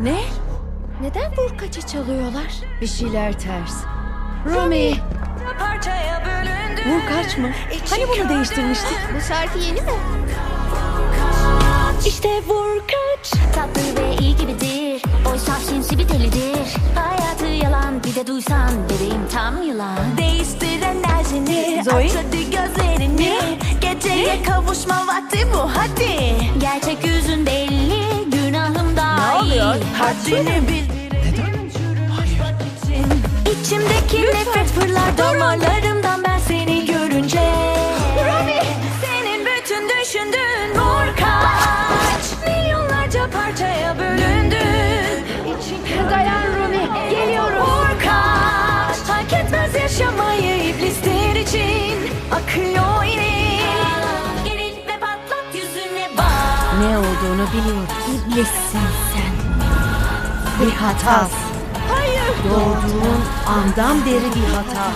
Ne? Neden vurkaçı çalıyorlar? Bir şeyler ters. Rumi! Parçaya bölündü. Vurkaç mı? Hani bunu değiştirmiştik? Bu şarkı yeni mi? İşte vur kaç. Tatlı ve iyi gibidir Oysa sinsi bir delidir Hayatı yalan bir de duysan Bebeğim tam yılan Değiştir enerjini. Zoe? Aç hadi gözlerini. Geceye kavuşma vakti bu hadi. Gerçek yüzün belli Haddini bil. İçimdeki nefret fırlar damarlarımdan ben seni görünce. Senin bütün düşündüğün vur kaç. Milyonlarca parçaya bölündün. Dayan Rumi. Geliyorum. Vur kaç. Hak etmez yaşamayı iblisler için. Akıyor irin. Geril ve patlat yüzüne bak Ne olduğunu biliyorum. İblissin sen. Bir hata. Hayır. Doğduğun andan beri bir hata.